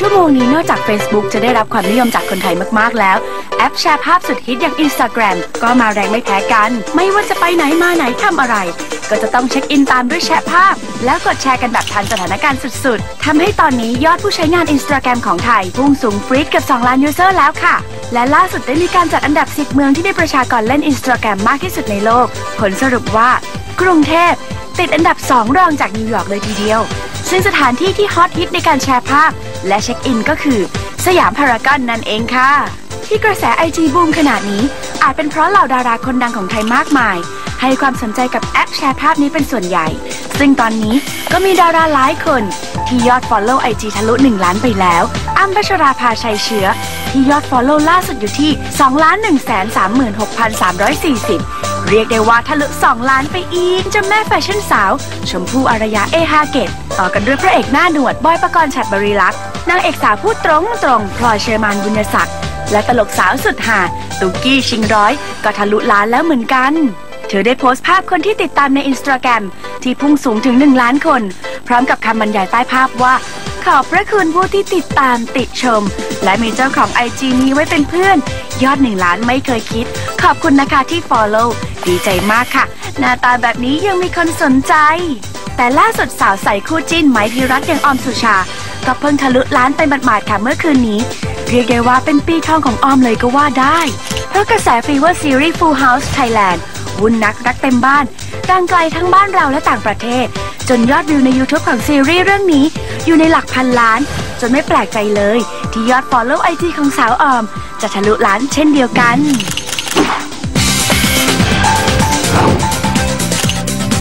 ชั่วโมงนี้นอกจาก Facebook จะได้รับความนิยมจากคนไทยมาก ๆ แล้ว แอปแชร์ภาพสุดฮิตอย่าง Instagram ก็มาแรงไม่แพ้กัน ไม่ว่าจะไปไหนมาไหนทำอะไร ก็จะต้องเช็คอินตามด้วยแชร์ภาพ แล้วกดแชร์กันแบบทันสถานการณ์สุด ๆทำให้ตอนนี้ยอดผู้ใช้งาน Instagram ของไทยพุ่งสูงปรี๊ดกับ 2 ล้านยูเซอร์แล้วค่ะ และล่าสุดได้มีการจัดอันดับ 10 เมืองที่มีประชากรเล่น Instagram มากที่สุดในโลก ผลสรุปว่า กรุงเทพติดอันดับ 2 รองจากนิวยอร์กเลยทีเดียว ซึ่งสถานที่ที่ฮอตฮิตในการแชร์ภาพ และเช็คอินก็คือ สยามพารากอนนั่นเองค่ะ ที่กระแสไอจีบูมขนาดนี้ อาจเป็นเพราะเหล่าดาราคนดังของไทยมากมาย ให้ความสนใจกับแอปแชร์ภาพนี้เป็นส่วนใหญ่ ซึ่งตอนนี้ก็มีดาราหลายคน ที่ยอด Follow IG ทะลุ 1 ล้านไปแล้วอ้ำพัชราภาชัยเชื้อ ที่ยอด Follow ล่าสุดอยู่ที่2 1 3 6 3 4 0 เรียกได้ว่าทะลุ 2 ล้านไปอีกจ้าแม่แฟชั่นสาว ชมพู่อารยาเอฮาเกตต่อกันด้วยพระเอกหน้าหนวด บอยประกรณ์ฉัดบริลักษ์ นางเอกสาวพูดตรงตรงๆพลอยเชอร์มานบุญยศักดิ์และตลกสาวสุดหาตุกกี้ชิงร้อย ก็ทะลุล้านแล้วเหมือนกัน เธอได้โพสต์ภาพคนที่ติดตามในอินสตาแกรมที่พุ่งสูงถึง 1 ล้านคน พร้อมกับคำบรรยายใต้ภาพว่า ขอบพระคุณผู้ที่ติดตามติดชม และมีเจ้าของไอจีนี้ไว้เป็นเพื่อน ยอด1ล้านไม่เคยคิด ขอบคุณนะคะที่ Follow ดีใจมากค่ะ หน้าตาแบบนี้ยังมีคนสนใจแต่ล่าสุดสาวใส่คู่จิ้นไม้พิรัตอย่างออมสุชา ก็เพิ่งทะลุล้านไปหมาดๆค่ะเมื่อคืนนี้ เรียกได้ว่าเป็นปีทองของออมเลยก็ว่าได้ เพราะกระแสฟีเวอร์ซีรีส์ Full House Thailand วุ่นนักรักเต็มบ้านดังไกลทั้งบ้านเราและต่างประเทศ จนยอดวิวใน YouTube ของซีรีส์เรื่องนี้ อยู่ในหลักพันล้าน จนไม่แปลกใจเลย ที่ยอด Follow IG ของสาวออม จะทะลุล้านเช่นเดียวกัน